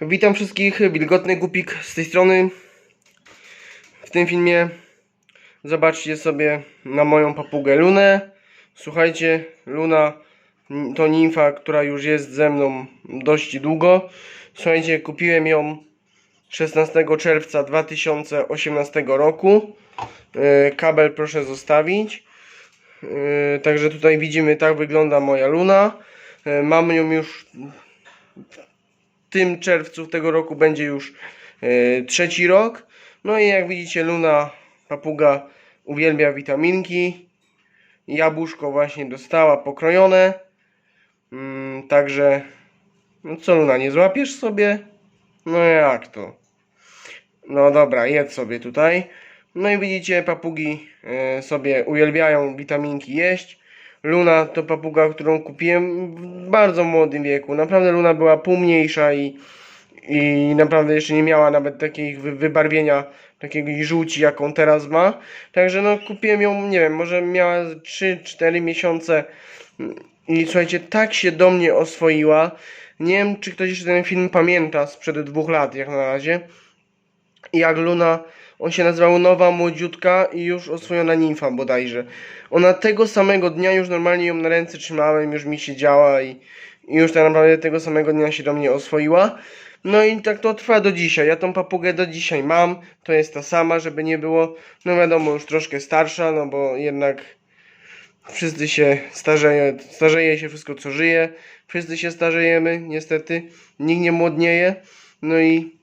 Witam wszystkich, Wilgotny Gupik z tej strony. W tym filmie zobaczcie sobie na moją papugę Lunę. Słuchajcie, Luna to nimfa, która już jest ze mną dość długo. Słuchajcie, kupiłem ją 16 czerwca 2018 roku. E, Kabel proszę zostawić. E, Także tutaj widzimy, tak wygląda moja Luna. E, Mam ją już tym czerwcu tego roku będzie już e, trzeci rok. No i jak widzicie, Luna papuga uwielbia witaminki. Jabłuszko właśnie dostała pokrojone. Mm, także, no co Luna, nie złapiesz sobie? No jak to? No dobra, jedz sobie tutaj. No i widzicie, papugi e, sobie uwielbiają witaminki jeść. Luna to papuga, którą kupiłem w bardzo młodym wieku. Naprawdę Luna była półmniejsza i, i naprawdę jeszcze nie miała nawet takiego wy- wybarwienia, takiej żółci, jaką teraz ma. Także no kupiłem ją, nie wiem, może miała 3-4 miesiące i słuchajcie, tak się do mnie oswoiła. Nie wiem, czy ktoś jeszcze ten film pamięta sprzed dwóch lat, jak na razie. Jak Luna, on się nazywał Nowa Młodziutka i już oswojona nimfa bodajże. Ona tego samego dnia już normalnie ją na ręce trzymałem, już mi siedziała i, i już tak naprawdę tego samego dnia się do mnie oswoiła. No i tak to trwa do dzisiaj. Ja tą papugę do dzisiaj mam. To jest ta sama, żeby nie było. No wiadomo, już troszkę starsza, no bo jednak wszyscy się starzeje, starzeje się wszystko co żyje. Wszyscy się starzejemy, niestety. Nikt nie młodnieje. No i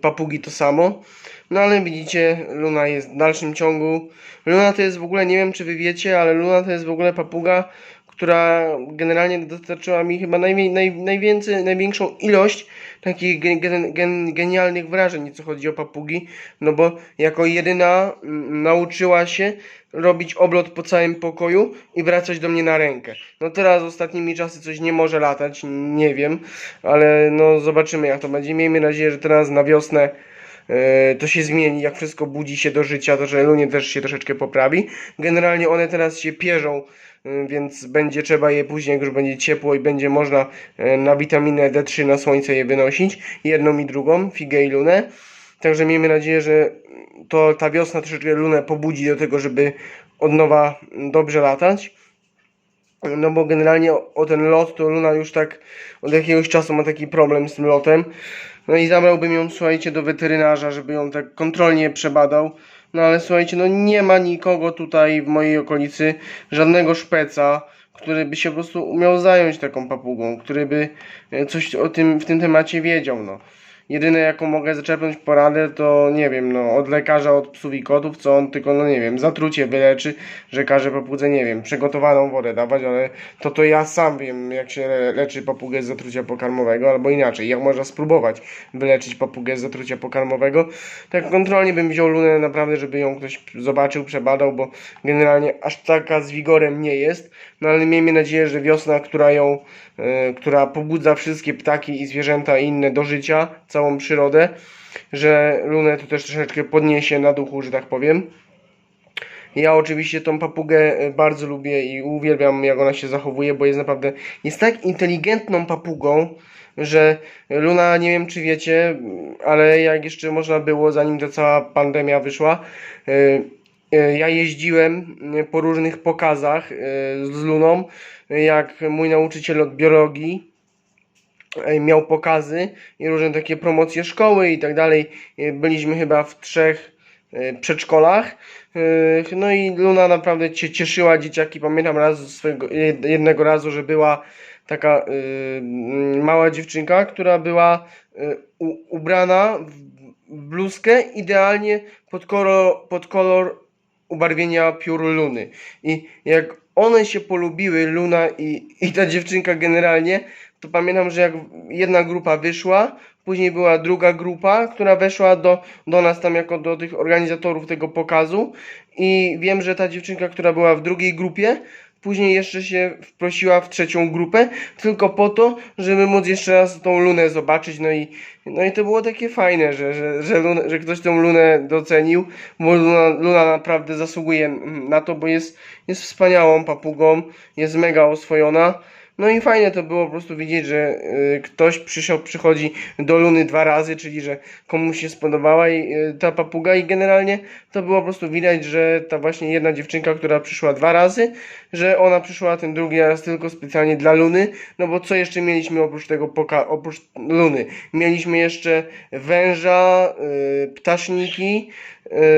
papugi to samo. No ale widzicie, Luna jest w dalszym ciągu. Luna to jest w ogóle, nie wiem czy wy wiecie, ale Luna to jest w ogóle papuga, która generalnie dostarczyła mi chyba najwię- naj, najwięcej, największą ilość takich gen, gen, gen, genialnych wrażeń, co chodzi o papugi. No bo jako jedyna mm, nauczyła się robić oblot po całym pokoju i wracać do mnie na rękę. No teraz ostatnimi czasy coś nie może latać, nie wiem, ale no zobaczymy jak to będzie. Miejmy nadzieję, że teraz na wiosnę e, to się zmieni, jak wszystko budzi się do życia, to że Lunie też się troszeczkę poprawi. Generalnie one teraz się pierzą, więc będzie trzeba je później, jak już będzie ciepło i będzie można e, na witaminę D3 na słońce je wynosić, jedną i drugą, figę i lunę. Także miejmy nadzieję, że to ta wiosna troszeczkę lunę pobudzi do tego, żeby od nowa dobrze latać. No bo generalnie o ten lot to Luna już tak od jakiegoś czasu ma taki problem z tym lotem. No i zabrałbym ją, słuchajcie, do weterynarza, żeby ją tak kontrolnie przebadał. No ale słuchajcie, no nie ma nikogo tutaj w mojej okolicy, żadnego szpeca, który by się po prostu umiał zająć taką papugą, który by e, coś o tym, w tym temacie wiedział, no. Jedyne jaką mogę zaczerpnąć poradę to nie wiem, no od lekarza od psów i kotów, co on tylko, no nie wiem, zatrucie wyleczy, że każe papudze, nie wiem, przygotowaną wodę dawać, ale to to ja sam wiem jak się le- leczy papugę z zatrucia pokarmowego, albo inaczej, jak można spróbować wyleczyć papugę z zatrucia pokarmowego. Tak kontrolnie bym wziął lunę naprawdę, żeby ją ktoś zobaczył, przebadał, bo generalnie aż taka z wigorem nie jest, no ale miejmy nadzieję, że wiosna, która ją, e, która pobudza wszystkie ptaki i zwierzęta inne do życia, całą przyrodę, że lunę to też troszeczkę podniesie na duchu, że tak powiem. Ja oczywiście tą papugę e, bardzo lubię i uwielbiam jak ona się zachowuje, bo jest naprawdę, jest tak inteligentną papugą, że Luna, nie wiem czy wiecie, ale jak jeszcze można było, zanim ta cała pandemia wyszła, e, e, ja jeździłem po różnych pokazach z Luną, jak mój nauczyciel od biologii miał pokazy i różne takie promocje szkoły i tak dalej. E, Byliśmy chyba w trzech e, przedszkolach. E, No i Luna naprawdę cię cieszyła dzieciaki. Pamiętam raz jednego razu, że była taka e, mała dziewczynka, która była e, ubrana w bluzkę idealnie pod kolor, pod kolor ubarwienia piór Luny. I jak one się polubiły, Luna i, i ta dziewczynka generalnie, to pamiętam, że jak jedna grupa wyszła, później była druga grupa, która weszła do, do nas tam jako do tych organizatorów tego pokazu. I wiem, że ta dziewczynka, która była w drugiej grupie, później jeszcze się wprosiła w trzecią grupę, tylko po to, żeby móc jeszcze raz tą lunę zobaczyć, no i, no i to było takie fajne, że, że, że, lunę, że ktoś tą lunę docenił, bo luna, luna naprawdę zasługuje na to, bo jest, jest wspaniałą papugą, jest mega oswojona, No i fajnie to było po prostu widzieć, że y, ktoś przychodzi do Luny dwa razy, czyli że komuś się spodobała i, y, ta papuga i generalnie to było po prostu widać, że ta właśnie jedna dziewczynka, która przyszła dwa razy, że ona przyszła ten drugi raz tylko specjalnie dla Luny, no bo co jeszcze mieliśmy oprócz tego, poka- oprócz Luny? Mieliśmy jeszcze węża, y, ptaszniki,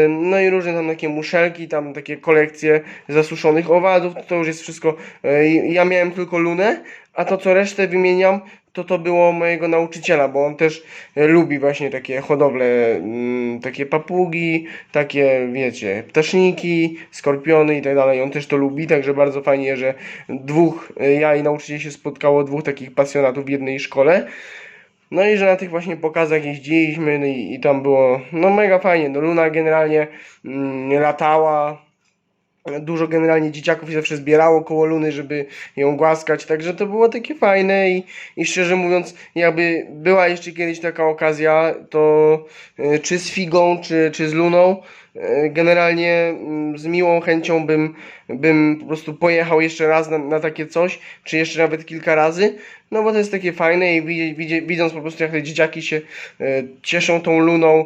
no i różne tam takie muszelki, tam takie kolekcje zasuszonych owadów, to już jest wszystko, y, ja miałem tylko Lunę, a to co resztę wymieniam, to to było mojego nauczyciela, bo on też e, lubi właśnie takie hodowle, mm, takie papugi, takie wiecie, ptaszniki, skorpiony i tak dalej. On też to lubi, także bardzo fajnie, że dwóch, e, ja i nauczyciel się spotkało, dwóch takich pasjonatów w jednej szkole. No i że na tych właśnie pokazach jeździliśmy no i, i tam było no mega fajnie. No Luna generalnie mm, latała, dużo generalnie dzieciaków zawsze zbierało koło Luny, żeby ją głaskać, także to było takie fajne i, i szczerze mówiąc, jakby była jeszcze kiedyś taka okazja, to e, czy z Figą, czy, czy z Luną, e, generalnie mm, z miłą chęcią bym, bym po prostu pojechał jeszcze raz na, na takie coś, czy jeszcze nawet kilka razy, no bo to jest takie fajne i widzi, widząc po prostu jak te dzieciaki się e, cieszą tą Luną,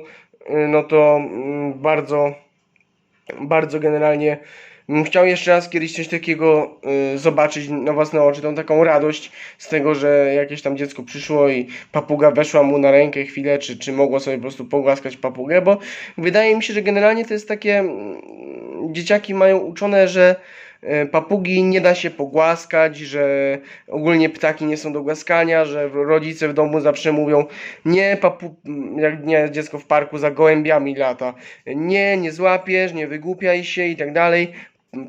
no to mm, bardzo bardzo generalnie chciał jeszcze raz kiedyś coś takiego y, zobaczyć na własne oczy, tą taką radość z tego, że jakieś tam dziecko przyszło i papuga weszła mu na rękę chwilę, czy, czy mogło sobie po prostu pogłaskać papugę, bo wydaje mi się, że generalnie to jest takie, mm, dzieciaki mają uczone, że papugi nie da się pogłaskać, że ogólnie ptaki nie są do głaskania, że rodzice w domu zawsze mówią nie, papu, jak nie dziecko w parku za gołębiami lata, nie, nie złapiesz, nie wygłupiaj się i tak dalej.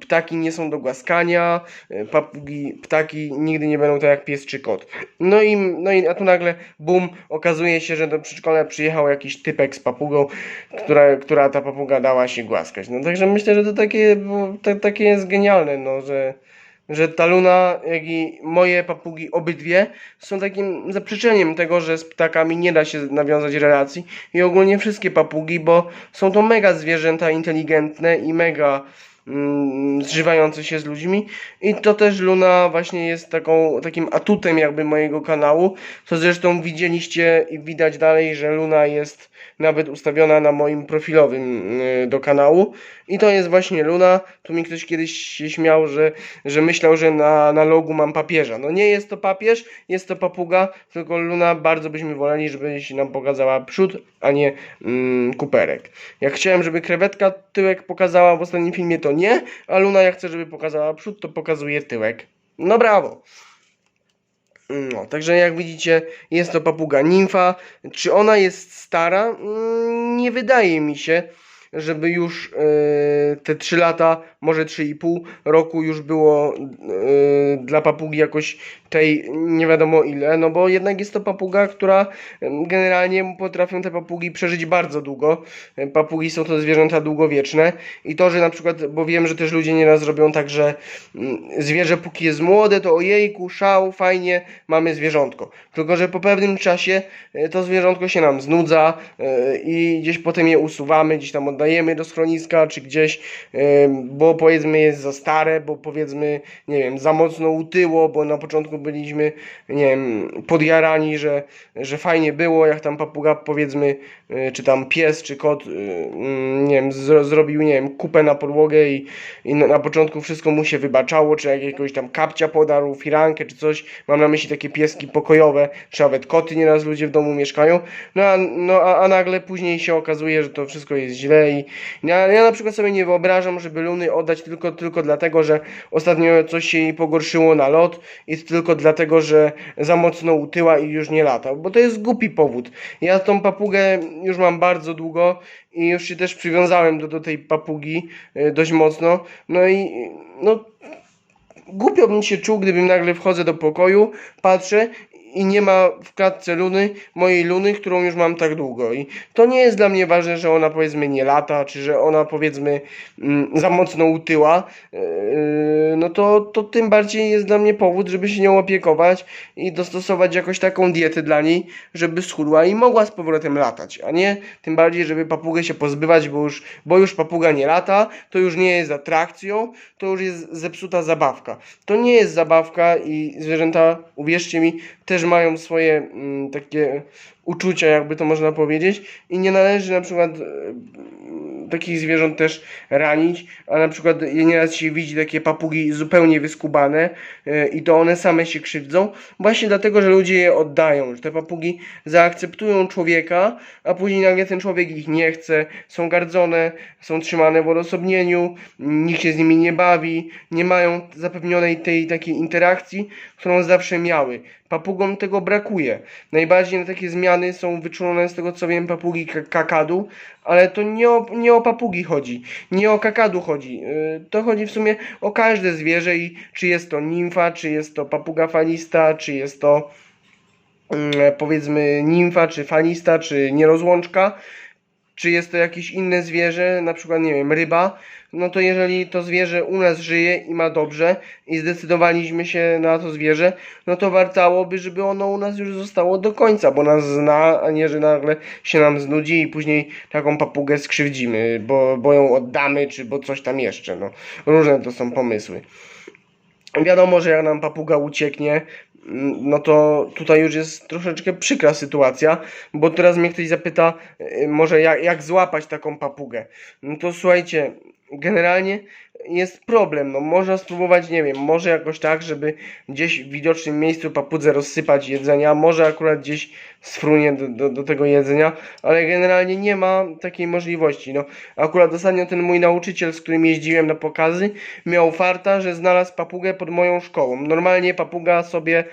Ptaki nie są do głaskania, y, papugi, ptaki nigdy nie będą tak jak pies czy kot. No i, no i a tu nagle, bum, okazuje się, że do przedszkola przyjechał jakiś typek z papugą, która, która ta papuga dała się głaskać. No także myślę, że to takie, to, takie jest genialne, no, że, że ta Luna, jak i moje papugi, obydwie, są takim zaprzeczeniem tego, że z ptakami nie da się nawiązać relacji i ogólnie wszystkie papugi, bo są to mega zwierzęta inteligentne i mega mm, zżywające się z ludźmi. I to też Luna właśnie jest taką, takim atutem jakby mojego kanału, co zresztą widzieliście i widać dalej, że Luna jest nawet ustawiona na moim profilowym y, do kanału. I to jest właśnie Luna, tu mi ktoś kiedyś się śmiał, że, że myślał, że na, na logu mam papieża, no nie jest to papież, jest to papuga, tylko Luna bardzo byśmy woleli, żebyś nam pokazała przód, a nie mm, kuperek. Jak chciałem, żeby krewetka tyłek pokazała w ostatnim filmie, to nie, a Luna jak chce, żeby pokazała przód, to pokazuje tyłek. No brawo! No, także jak widzicie, jest to papuga nimfa. Czy ona jest stara? Mm, Nie wydaje mi się, żeby już e, te 3 lata, może 3,5 roku już było e, dla papugi jakoś tej nie wiadomo ile, no bo jednak jest to papuga, która generalnie potrafią te papugi przeżyć bardzo długo. Papugi są to zwierzęta długowieczne i to, że na przykład, bo wiem, że też ludzie nieraz robią tak, że mm, zwierzę póki jest młode, to ojejku, szał, fajnie, mamy zwierzątko. Tylko, że po pewnym czasie e, to zwierzątko się nam znudza e, i gdzieś potem je usuwamy, gdzieś tam oddajemy do schroniska, czy gdzieś, bo powiedzmy jest za stare, bo powiedzmy, nie wiem, za mocno utyło, bo na początku byliśmy, nie wiem, podjarani, że, że fajnie było, jak tam papuga powiedzmy, e, czy tam pies, czy kot, e, mm, nie wiem, zro, zrobił, nie wiem, kupę na podłogę i, i na, na początku wszystko mu się wybaczało, czy jakiegoś tam kapcia podarł, firankę, czy coś, mam na myśli takie pieski pokojowe, czy nawet koty nieraz ludzie w domu mieszkają, no a, no, a, a nagle później się okazuje, że to wszystko jest źle i ja, ja na przykład sobie nie wyobrażam, żeby Luny oddać tylko, tylko dlatego, że ostatnio coś się jej pogorszyło na lot i tylko dlatego, że za mocno utyła i już nie lata, bo to jest głupi powód. Ja tą papugę już mam bardzo długo i już się też przywiązałem do, do tej papugi y, dość mocno, no i no głupio bym się czuł, gdybym nagle wchodzę do pokoju, patrzę i nie ma w klatce luny, mojej luny, którą już mam tak długo. I to nie jest dla mnie ważne, że ona powiedzmy nie lata, czy że ona powiedzmy mm, za mocno utyła. Yy, no to, to tym bardziej jest dla mnie powód, żeby się nią opiekować i dostosować jakoś taką dietę dla niej, żeby schudła i mogła z powrotem latać, a nie tym bardziej, żeby papugę się pozbywać, bo już, bo już papuga nie lata, to już nie jest atrakcją, to już jest zepsuta zabawka. To nie jest zabawka i zwierzęta, uwierzcie mi, też mają swoje mm, takie uczucia, jakby to można powiedzieć i nie należy na przykład e, takich zwierząt też ranić, a na przykład nieraz się widzi takie papugi zupełnie wyskubane e, i to one same się krzywdzą, właśnie dlatego, że ludzie je oddają, że te papugi zaakceptują człowieka, a później nagle ten człowiek ich nie chce, są gardzone, są trzymane w odosobnieniu, nikt się z nimi nie bawi, nie mają zapewnionej tej takiej interakcji, którą zawsze miały. Papugom tego brakuje. Najbardziej na takie zmiany są wyczulone z tego co wiem papugi ka- kakadu, ale to nie o, nie o papugi chodzi, nie o kakadu chodzi. Yy, To chodzi w sumie o każde zwierzę i czy jest to nimfa, czy jest to papuga falista, czy jest to mm, powiedzmy nimfa, czy falista, czy nierozłączka, czy jest to jakieś inne zwierzę, na przykład nie wiem, ryba, no to jeżeli to zwierzę u nas żyje i ma dobrze i zdecydowaliśmy się na to zwierzę, no to wartałoby, żeby ono u nas już zostało do końca, bo nas zna, a nie, że nagle się nam znudzi i później taką papugę skrzywdzimy, bo, bo ją oddamy, czy bo coś tam jeszcze, no. Różne to są pomysły. Wiadomo, że jak nam papuga ucieknie, no to tutaj już jest troszeczkę przykra sytuacja, bo teraz mnie ktoś zapyta, y, może jak, jak złapać taką papugę. No to słuchajcie, generalnie jest problem, no można spróbować, nie wiem, może jakoś tak, żeby gdzieś w widocznym miejscu papudze rozsypać jedzenia, może akurat gdzieś sfrunie do, do, do tego jedzenia, ale generalnie nie ma takiej możliwości, no. Akurat ostatnio ten mój nauczyciel, z którym jeździłem na pokazy, miał farta, że znalazł papugę pod moją szkołą. Normalnie papuga sobie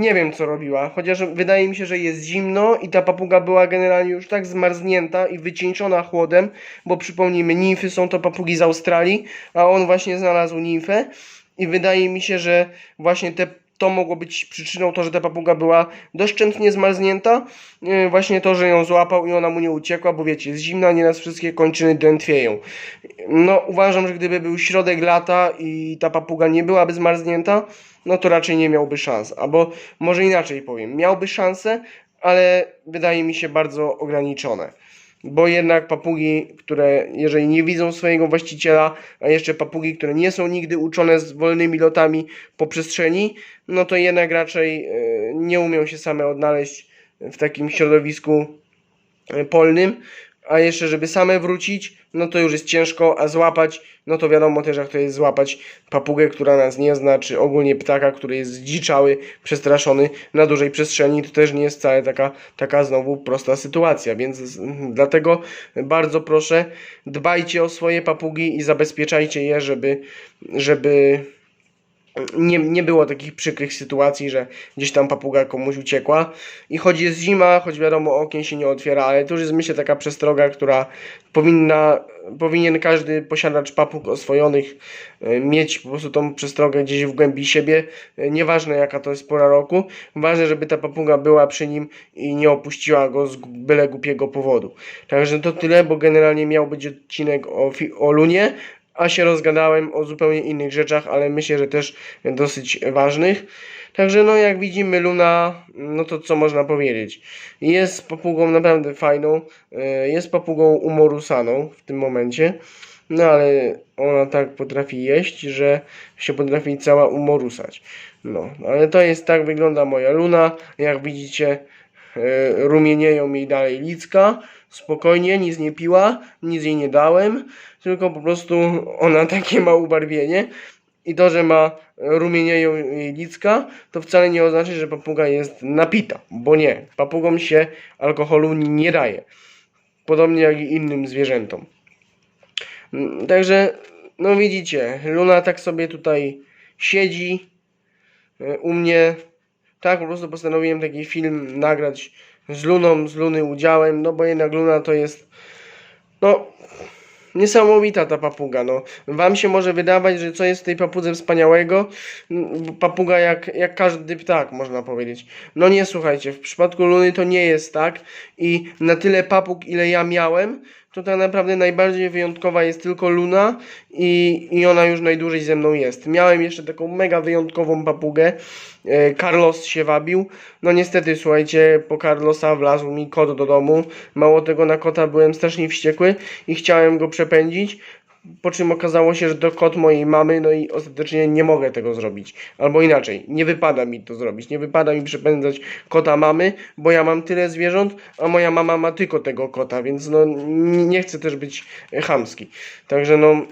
nie wiem co robiła, chociaż wydaje mi się, że jest zimno i ta papuga była generalnie już tak zmarznięta i wycieńczona chłodem, bo przypomnijmy, nimfy są to papugi z Australii, a on właśnie znalazł nimfę i wydaje mi się, że właśnie te, to mogło być przyczyną to, że ta papuga była doszczętnie zmarznięta, yy, właśnie to, że ją złapał i ona mu nie uciekła, bo wiecie, jest zimna, nieraz wszystkie kończyny drętwieją. No uważam, że gdyby był środek lata i ta papuga nie byłaby zmarznięta, no to raczej nie miałby szans. Albo może inaczej powiem, miałby szansę, ale wydaje mi się bardzo ograniczone. Bo jednak papugi, które jeżeli nie widzą swojego właściciela, a jeszcze papugi, które nie są nigdy uczone z wolnymi lotami po przestrzeni, no to jednak raczej e, nie umią się same odnaleźć w takim środowisku e, polnym, a jeszcze żeby same wrócić, no to już jest ciężko, a złapać, no to wiadomo też jak to jest złapać papugę, która nas nie zna, czy ogólnie ptaka, który jest zdziczały, przestraszony na dużej przestrzeni, to też nie jest wcale taka, taka znowu prosta sytuacja, więc dlatego bardzo proszę, dbajcie o swoje papugi i zabezpieczajcie je, żeby, żeby nie, nie było takich przykrych sytuacji, że gdzieś tam papuga komuś uciekła. I choć jest zima, choć wiadomo okien się nie otwiera, ale to już jest myślę taka przestroga, która powinna, powinien każdy posiadacz papug oswojonych e, mieć po prostu tą przestrogę gdzieś w głębi siebie. E, Nieważne jaka to jest pora roku, ważne, żeby ta papuga była przy nim i nie opuściła go z byle głupiego powodu. Także to tyle, bo generalnie miał być odcinek o, o Lunie, a się rozgadałem o zupełnie innych rzeczach, ale myślę, że też dosyć ważnych. Także no jak widzimy Luna, no to co można powiedzieć? Jest papugą naprawdę fajną, e, jest papugą umorusaną w tym momencie, no ale ona tak potrafi jeść, że się potrafi cała umorusać. No, ale to jest tak wygląda moja Luna, jak widzicie e, rumienieją jej dalej licka, spokojnie, nic nie piła, nic jej nie dałem, tylko po prostu ona takie ma ubarwienie i to, że ma rumienieją jej licka, to wcale nie oznacza, że papuga jest napita, bo nie, papugom się alkoholu nie daje, podobnie jak i innym zwierzętom. Także, no widzicie, Luna tak sobie tutaj siedzi e, u mnie. Tak, po prostu postanowiłem taki film nagrać z Luną, z Luny udziałem, no bo jednak Luna to jest, no, niesamowita ta papuga, no. Wam się może wydawać, że co jest w tej papudze wspaniałego? Papuga jak, jak każdy ptak, można powiedzieć. No nie, słuchajcie, w przypadku Luny to nie jest tak i na tyle papug, ile ja miałem, to tak naprawdę najbardziej wyjątkowa jest tylko Luna i, i ona już najdłużej ze mną jest. Miałem jeszcze taką mega wyjątkową papugę, e, Carlos się wabił, no niestety słuchajcie, po Carlosa wlazł mi kot do domu, mało tego na kota byłem strasznie wściekły i chciałem go przepędzić, po czym okazało się, że to kot mojej mamy, no i ostatecznie nie mogę tego zrobić. Albo inaczej, nie wypada mi to zrobić. Nie wypada mi przepędzać kota mamy, bo ja mam tyle zwierząt, a moja mama ma tylko tego kota, więc no nie chcę też być chamski. Także no,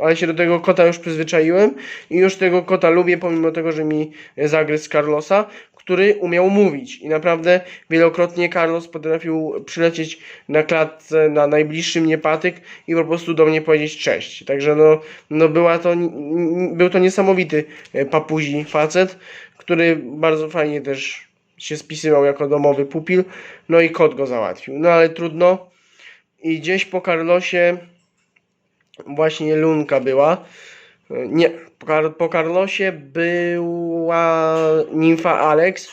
ale się do tego kota już przyzwyczaiłem i już tego kota lubię, pomimo tego, że mi zagryzł Carlosa, który umiał mówić i naprawdę wielokrotnie Carlos potrafił przylecieć na klatce na najbliższy mnie patyk i po prostu do mnie powiedzieć cześć. Także no, no była to, był to niesamowity e, papuzi facet, który bardzo fajnie też się spisywał jako domowy pupil, no i kot go załatwił. No ale trudno. I gdzieś po Carlosie właśnie Lunka była. Nie, po, Carlosie była nimfa Alex,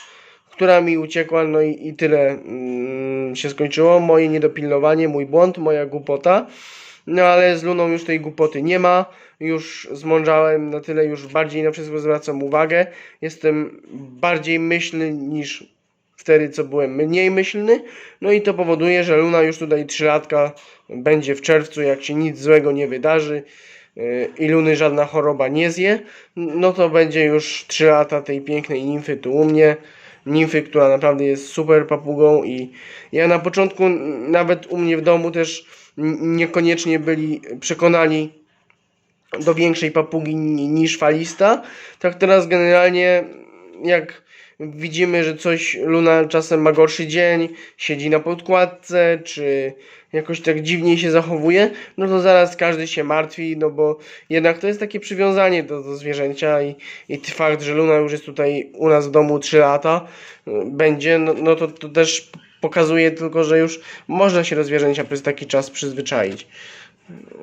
która mi uciekła, no i, i tyle mm, się skończyło. Moje niedopilnowanie, mój błąd, moja głupota. No ale z Luną już tej głupoty nie ma. Już zmądrzałem na tyle, już bardziej na wszystko zwracam uwagę. Jestem bardziej myślny niż wtedy, co byłem mniej myślny. No i to powoduje, że Luna już tutaj 3 latka będzie w czerwcu, jak się nic złego nie wydarzy i Luny żadna choroba nie zje, no to będzie już 3 lata tej pięknej nimfy tu u mnie. Nimfy, która naprawdę jest super papugą i ja na początku nawet u mnie w domu też niekoniecznie byli przekonani do większej papugi ni- niż falista. Tak teraz generalnie jak widzimy, że coś Luna czasem ma gorszy dzień, siedzi na podkładce, czy jakoś tak dziwnie się zachowuje, no to zaraz każdy się martwi, no bo jednak to jest takie przywiązanie do, do zwierzęcia i, i fakt, że Luna już jest tutaj u nas w domu 3 lata, y, będzie, no, no to, to też pokazuje tylko, że już można się do zwierzęcia przez taki czas przyzwyczaić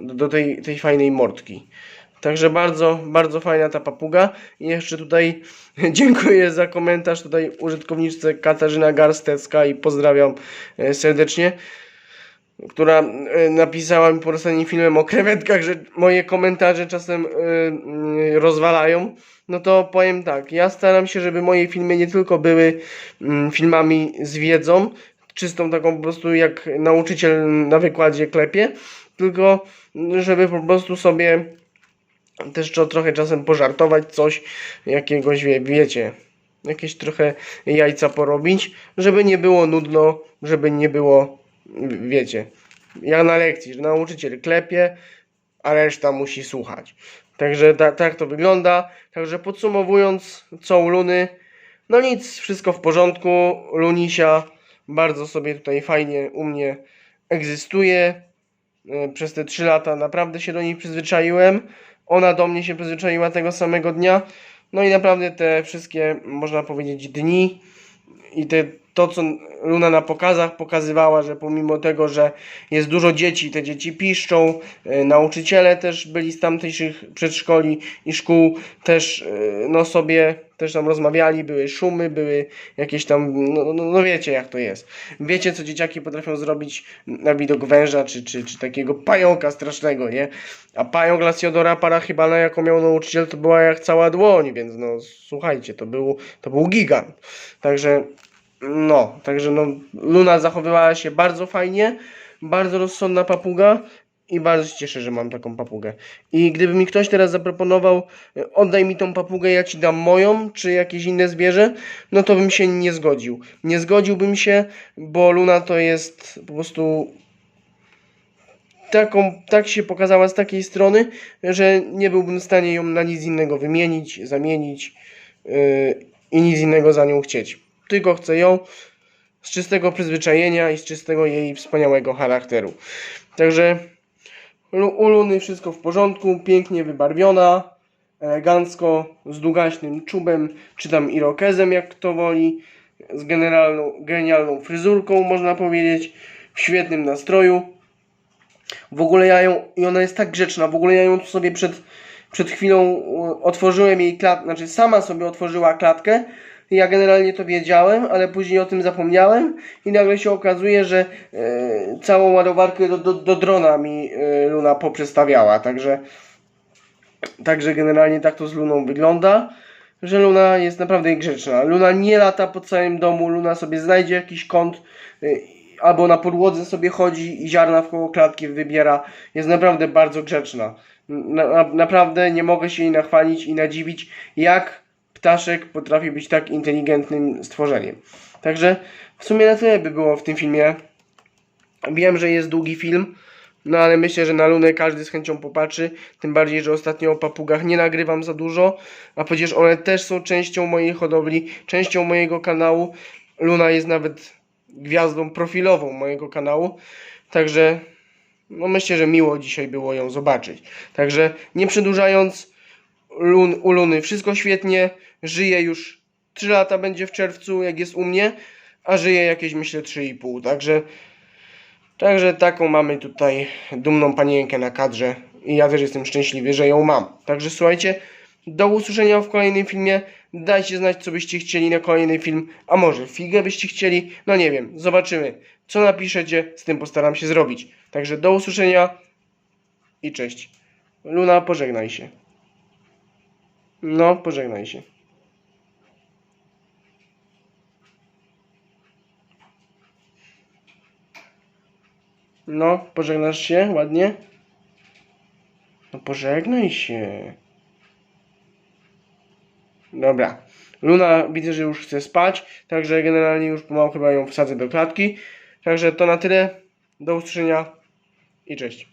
do, tej, tej fajnej mordki. Także bardzo, bardzo fajna ta papuga. I jeszcze tutaj dziękuję za komentarz tutaj użytkowniczce Katarzyna Garstecka i pozdrawiam e, serdecznie, która e, napisała mi pod ostatnim filmem o krewetkach, że moje komentarze czasem e, mm, rozwalają. No to powiem tak, ja staram się, żeby moje filmy nie tylko były mm, filmami z wiedzą, czystą taką po prostu jak nauczyciel na wykładzie klepie, tylko żeby po prostu sobie też tro- trochę czasem pożartować coś, jakiegoś, wie, wiecie, jakieś trochę jajca porobić, żeby nie było nudno, żeby nie było, wiecie, jak na lekcji, że nauczyciel klepie, a reszta musi słuchać. Także ta, tak to wygląda. Także podsumowując, co u Luny, no nic, wszystko w porządku. Lunisia bardzo sobie tutaj fajnie u mnie egzystuje. E, Przez te 3 lata naprawdę się do niej przyzwyczaiłem. Ona do mnie się przyzwyczaiła tego samego dnia. No i naprawdę te wszystkie, można powiedzieć, dni i te, to, co Luna na pokazach pokazywała, że pomimo tego, że jest dużo dzieci, te dzieci piszczą, e, nauczyciele też byli z tamtejszych przedszkoli i szkół, też e, no sobie też tam rozmawiali, były szumy, były jakieś tam, no, no, no wiecie jak to jest. Wiecie, co dzieciaki potrafią zrobić na widok węża, czy, czy, czy takiego pająka strasznego, nie? A pająk Lasiodora Parachybana, jaką miał nauczyciel, to była jak cała dłoń, więc no słuchajcie, to był, to był gigant. Także no, także no, Luna zachowywała się bardzo fajnie, bardzo rozsądna papuga i bardzo się cieszę, że mam taką papugę. I gdyby mi ktoś teraz zaproponował, e, oddaj mi tą papugę, ja ci dam moją, czy jakieś inne zwierzę, no to bym się nie zgodził. Nie zgodziłbym się, bo Luna to jest po prostu taką, tak się pokazała z takiej strony, że nie byłbym w stanie ją na nic innego wymienić, zamienić yy, i nic innego za nią chcieć. Tylko chcę ją z czystego przyzwyczajenia i z czystego jej wspaniałego charakteru. Także u Luny wszystko w porządku, pięknie wybarwiona, elegancko, z długaśnym czubem, czy tam irokezem, jak kto woli, z generalną, genialną fryzurką, można powiedzieć, w świetnym nastroju. W ogóle ja ją, i ona jest tak grzeczna, w ogóle ja ją sobie przed, przed chwilą otworzyłem jej klatkę, znaczy sama sobie otworzyła klatkę. Ja generalnie to wiedziałem, ale później o tym zapomniałem i nagle się okazuje, że e, całą ładowarkę do, do, do drona mi e, Luna poprzestawiała, także Także generalnie tak to z Luną wygląda, że Luna jest naprawdę grzeczna. Luna nie lata po całym domu, Luna sobie znajdzie jakiś kąt y, albo na podłodze sobie chodzi i ziarna w koło klatki wybiera. Jest naprawdę bardzo grzeczna. Na, na, naprawdę nie mogę się jej nachwalić i nadziwić, jak ptaszek potrafi być tak inteligentnym stworzeniem. Także w sumie na tyle by było w tym filmie. Wiem, że jest długi film, no ale myślę, że na Lunę każdy z chęcią popatrzy. Tym bardziej, że ostatnio o papugach nie nagrywam za dużo, a przecież one też są częścią mojej hodowli, częścią mojego kanału. Luna jest nawet gwiazdą profilową mojego kanału, także no myślę, że miło dzisiaj było ją zobaczyć. Także nie przedłużając, Lun, u Luny wszystko świetnie, żyje już 3 lata będzie w czerwcu, jak jest u mnie, a żyje jakieś myślę 3,5, także Także taką mamy tutaj dumną panienkę na kadrze i ja też jestem szczęśliwy, że ją mam. Także słuchajcie, do usłyszenia w kolejnym filmie. Dajcie znać, co byście chcieli na kolejny film, a może figę byście chcieli, no nie wiem, zobaczymy. Co napiszecie, z tym postaram się zrobić. Także do usłyszenia i cześć. Luna, pożegnaj się. No, pożegnaj się. No, pożegnasz się ładnie? No pożegnaj się. Dobra. Luna widzę, że już chce spać, także generalnie już pomału chyba ją wsadzę do klatki. Także to na tyle. Do usłyszenia i cześć.